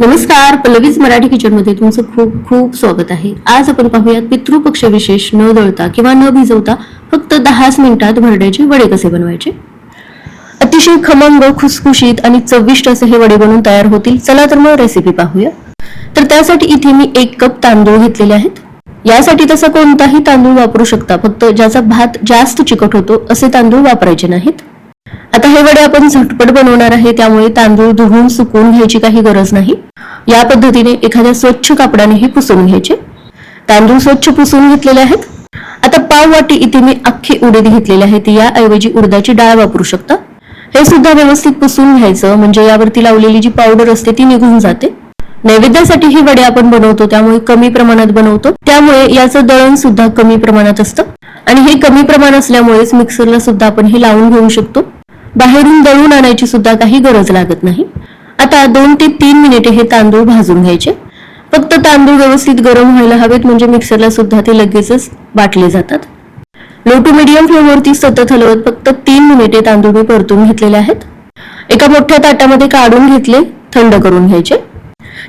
नमस्कार पल्लवीज मराठी किचनमध्ये तुमचं खूप खूप स्वागत आहे. आज आपण पाहूयात पितृपक्ष विशेष न दळता किंवा न भिजवता फक्त दहाच मिनिटात भरड्याचे वडे कसे बनवायचे? अतिशय खमंग खुसखुशीत आणि चविष्ट असे हे वडे बनवून तयार होतील. चला तर मग रेसिपी पाहूया. तर त्यासाठी इथे मी एक कप तांदूळ घेतलेले आहेत. यासाठी तसा कोणताही तांदूळ वापरू शकता. फक्त ज्याचा भात जास्त चिकट होतो असे तांदूळ वापरायचे नाहीत. आता हे वडे आपण झटपट बनवणार आहे त्यामुळे तांदूळ धुवून सुकवून घ्यायची काही गरज नाही. या पद्धतीने एखाद्या स्वच्छ कापडाने हे पुसून घ्यायचे. तांदूळ स्वच्छ पुसून घेतलेले आहेत. आता पाव वाटी इथे मी अख्खी उडीद घेतलेली आहे ती याऐवजी उडदाची डाळ वापरू शकता. हे सुद्धा व्यवस्थित पुसून घ्यायचं म्हणजे यावरती लावलेली जी पावडर असते ती निघून जाते. नैवेद्यासाठी ही वडे आपण बनवतो त्यामुळे कमी प्रमाणात बनवतो. त्यामुळे याचं दळण सुद्धा कमी प्रमाणात असतं. आणि हे कमी प्रमाण असल्यामुळेच मिक्सरला सुद्धा आपण हे लावून घेऊ शकतो. बाहेरून दळून आणायची सुद्धा काही गरज लागत नाही. आता दोन ते तीन मिनिटे हे तांदूळ भाजून घ्यायचे. फक्त तांदूळ व्यवस्थित गरम व्हायला हवेत म्हणजे मिक्सरला सुद्धा ते लगेचच वाटले जातात. लो टू मिडियम फ्लेमवरती सतत हलवत फक्त तीन मिनिटे तांदूळ मी परतून घेतलेले आहेत. एका मोठ्या ताटामध्ये काढून घेतले थंड करून घ्यायचे.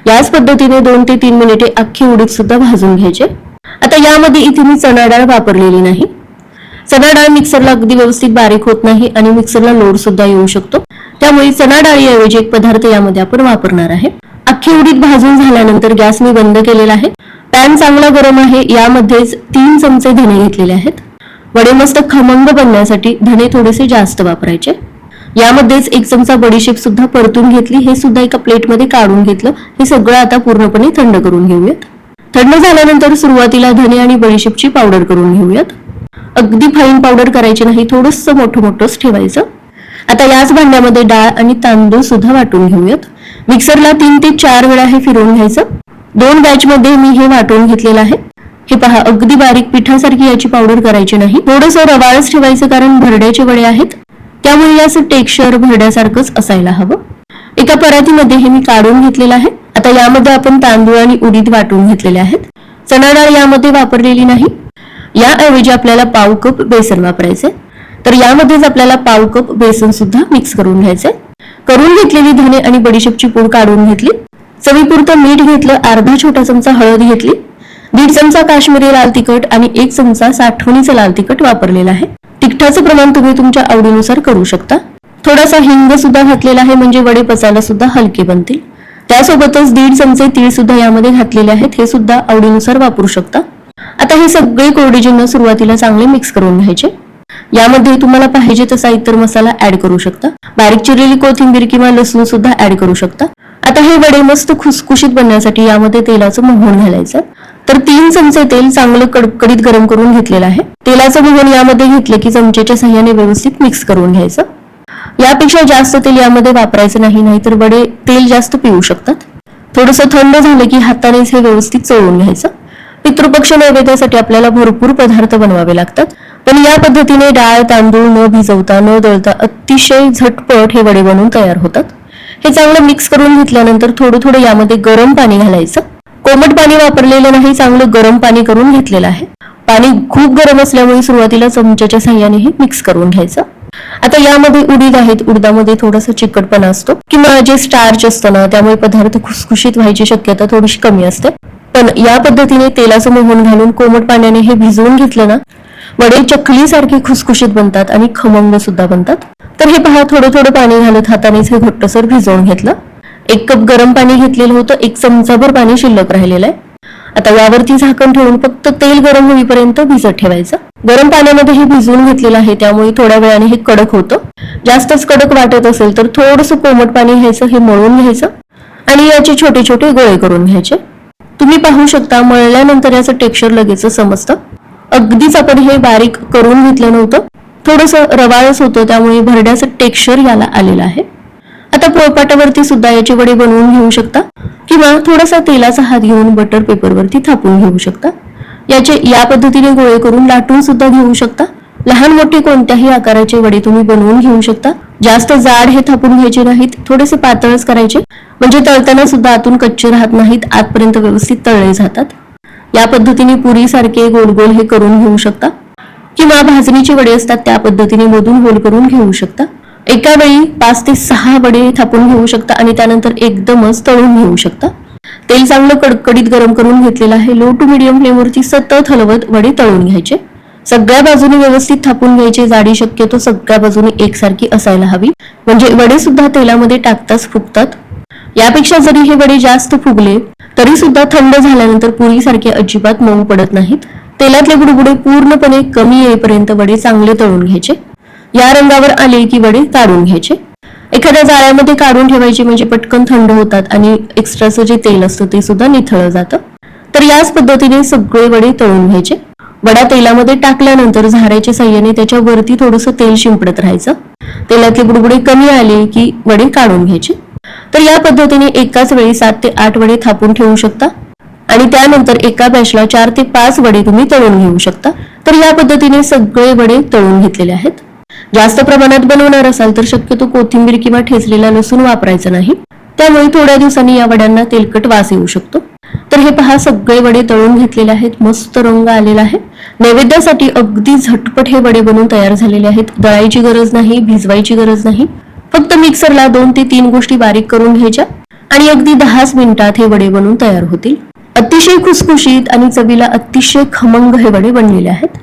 याच पद्धतीने दोन ते तीन मिनिटे अख्खी उडीद सुद्धा भाजून घ्यायचे. आता यामध्ये इथे मी चणा डाळ वापरलेली नाही. चणा डाळ मिक्सरला अगदी व्यवस्थित बारीक होत नाही आणि मिक्सरला लोड सुद्धा येऊ शकतो. त्यामुळे चणा डाळीऐवजी एक पदार्थ यामध्ये आपण वापरणार आहे. अख्खी उडीद भाजून झाल्यानंतर गॅस मी बंद केलेला आहे. पॅन चांगला गरम आहे यामध्येच तीन चमचे धने घेतलेले आहेत. वडे मस्त खमंग बनण्यासाठी धने थोडेसे जास्त वापरायचे. यामध्येच एक चमचा बडीशेप सुद्धा परतून घेतली हे सुद्धा एका प्लेटमध्ये काढून घेतलं. हे सगळं आता पूर्णपणे थंड करून घेऊयात. थंड झाल्यानंतर सुरुवातीला धने आणि बडीशेपची पावडर करून घेऊयात. अगदी फाईन पावडर करायची नाही थोडस मोठं मोठंच ठेवायचं. आता याच भांड्यामध्ये डाळ आणि तांदूळ सुद्धा वाटून घेऊयात. मिक्सरला तीन ते चार वेळा हे फिरवून घ्यायचं. दोन बॅच मध्ये मी हे वाटून घेतलेलं आहे. हे पहा अगदी बारीक पिठासारखी याची पावडर करायची नाही. थोडस रवाळच ठेवायचं कारण भरड्याचे वडे आहेत. त्यामुळे याचं टेक्स्चर भरड्यासारखंच असायला हवं. एका परातीमध्ये हे मी काढून घेतलेलं आहे. आता यामध्ये आपण तांदूळ आणि उडीद वाटून घेतलेले आहेत. चणा डाळ यामध्ये वापरलेली नाही. याऐवजी आपल्याला पाव कप बेसन वापरायचे. तर यामध्येच आपल्याला पाव कप बेसन सुद्धा मिक्स करून घ्यायचे. करून घेतलेली धने आणि बडीशेपची पूड काढून घेतली. चवीपुरतं मीठ घेतलं अर्धा छोटा चमचा हळद घेतली. दीड चमचा काश्मीरी लाल तिखट आणि एक चमचा साठवणीचं लाल तिखट वापरलेलं आहे. तिखटाचं प्रमाण तुम्ही तुमच्या आवडीनुसार करू शकता. थोडासा हिंग सुद्धा घातलेला आहे म्हणजे वडे पचायला सुद्धा हलके बनतील. त्यासोबतच दीड चमचे तीळ सुद्धा यामध्ये घातलेले आहेत हे सुद्धा आवडीनुसार वापरू शकता. आता हे सगळे कोरडे जिन्न सुरुवातीला चांगले मिक्स करून घ्यायचे. यामध्ये तुम्हाला पाहिजे तसा इतर मसाला ऍड करू शकता. बारीक चिरलेली कोथिंबीर किंवा लसूण सुद्धा ऍड करू शकता. आता हे वडे मस्त खुसखुशीत बनण्यासाठी यामध्ये तेलाचं मोहन घालायचं. तर तीन चमचे तेल चांगलं कडकडीत गरम करून घेतलेलं आहे. तेलाचं मोहन यामध्ये घेतलं की चमचेच्या सहाय्याने व्यवस्थित मिक्स करून घ्यायचं. यापेक्षा जास्त तेल यामध्ये वापरायचं नाही नाहीतर वडे तेल जास्त पिऊ शकतात. थोडंसं थंड झालं की हातानेच हे व्यवस्थित चोळून घ्यायचं. पितृपक्ष नैवेद्यासाठी आपल्याला भरपूर पदार्थ बनवावे लागतात. पण या पद्धतीने डाळ तांदूळ न भिजवता न दळता अतिशय झटपट हे वडे बनवून तयार होतात. हे चांगलं मिक्स करून घेतल्यानंतर थोडं थोडं यामध्ये गरम पाणी घालायचं. कोमट पाणी वापरलेलं नाही चांगलं गरम पाणी करून घेतलेलं आहे. पाणी खूप गरम असल्यामुळे सुरुवातीला चमच्याच्या साह्याने हे मिक्स करून घ्यायचं. आता यामध्ये उडीद आहेत. उडदामध्ये थोडासा चिकटपणा असतो. किंवा जे स्टार्च असतं ना त्यामुळे पदार्थ खुसखुशीत व्हायची शक्यता थोडीशी कमी असते. पण या पद्धतीने तेलाचं मोहन घालून कोमट पाण्याने हे भिजवून घेतलं ना वडे चकलीसारखे खुसखुशीत बनतात आणि खमंग सुद्धा बनतात. तर हे पहा थोडं थोडं पाणी घालत हातानेच हे घट्टसर भिजवून घेतलं. एक कप गरम पाणी घेतलेलं होतं एक चमचाभर पाणी शिल्लक राहिलेलं आहे. आता यावरती झाकण ठेवून फक्त तेल गरम होईपर्यंत भिजत ठेवायचं. गरम पाण्यामध्ये हे भिजवून घेतलेलं आहे त्यामुळे थोड्या वेळाने हे कडक होतं. जास्तच कडक वाटत असेल तर थोडंसं कोमट पाणी घ्यायचं हे मळून घ्यायचं. आणि याचे छोटे छोटे गोळे करून घ्यायचे. तुम्ही पाहू शकता मळल्यानंतर याचं टेक्स्चर लगेच समजतं. अगदीच आपण हे बारीक करून घेतलं नव्हतं. थोडस रवाळच होतं त्यामुळे भरड्याचं टेक्स्चर याला आलेलं आहे. आता पोळपाटावरती सुद्धा याचे वडे बनवून घेऊ शकता किंवा थोडासा तेलाचा हात घेऊन बटर पेपरवरती थापून घेऊ शकता. याचे या पद्धतीने गोळे करून लाटून सुद्धा घेऊ शकता. लहान मोठे कोणत्याही आकाराचे वडे तुम्ही बनवून घेऊ शकता. जास्त जाड हे थापून घ्यायचे नाहीत थोडेसे पातळच करायचे. म्हणजे तळताना सुद्धा आतून कच्चे राहत नाहीत आतपर्यंत व्यवस्थित तळले जातात. या पद्धतीने पुरी सारखे गोल गोल हे करून घेऊ शकता. किंवा भाजणीचे वडे असतात त्या पद्धतीने मधून गोल करून घेऊ शकता. एका वेळी पाच ते सहा वडे थापून घेऊ शकता आणि त्यानंतर एकदमच तळून घेऊ शकता. तेल चांगलं कडकडीत गरम करून घेतलेलं आहे. लो टू मिडियम फ्लेमवरती सतत हलवत वडे तळून घ्यायचे. सगळ्या बाजूने व्यवस्थित थापून घ्यायचे. जाडी शक्यतो सगळ्या बाजूने एकसारखी असायला हवी. म्हणजे वडे सुद्धा तेलामध्ये टाकताच फुगतात. यापेक्षा जरी हे वडे जास्त फुगले तरी सुद्धा थंड झाल्यानंतर पुरीसारखे अजिबात मऊ पडत नाहीत. तेलातले बुडबुडे पूर्णपणे कमी येईपर्यंत वडे चांगले तळून घ्यायचे. या रंगावर आले की वडे काढून घ्यायचे. एखाद्या जाळ्यामध्ये काढून ठेवायचे म्हणजे पटकन थंड होतात आणि एक्स्ट्राचं जे तेल असतं ते सुद्धा निथळलं जातं. तर याच पद्धतीने सगळे वडे तळून घ्यायचे. वडा तेलामध्ये टाकल्यानंतर झाऱ्याच्या साह्याने त्याच्या वरती थोडंसं तेल शिंपडत राहायचं. तेलातले बुडबुडे कमी आले की वडे काढून घ्यायचे. तर या पद्धतीने एकाच वेळी सात ते आठ वडे थापून ठेवू शकता. आणि त्यानंतर एका बॅचला चार ते पाच वडे तुम्ही तळून घेऊ शकता. तर या पद्धतीने सगळे वडे तळून घेतलेले आहेत. जास्त प्रमाणात बनवणार असाल तर शक्यतो कोथिंबीर किंवा ठेचलेला लसूण वापरायचं नाही. त्यामुळे थोड्या दिवसांनी या वड्यांना तेलकट वास येऊ शकतो. तर हे पहा सगळे वडे तळून घेतलेले आहेत. मस्त रंग आलेला आहे. नैवेद्यासाठी अगदी झटपट हे वडे बनवून तयार झालेले आहेत. दळायची गरज नाही भिजवायची गरज नाही. फक्त मिक्सरला दोन ते तीन गोष्टी बारीक करून घ्यायच्या आणि अगदी दहाच मिनिटात हे वडे बनवून तयार होतील. अतिशय खुसखुशीत आणि चवीला अतिशय खमंग हे वडे बनलेले आहेत.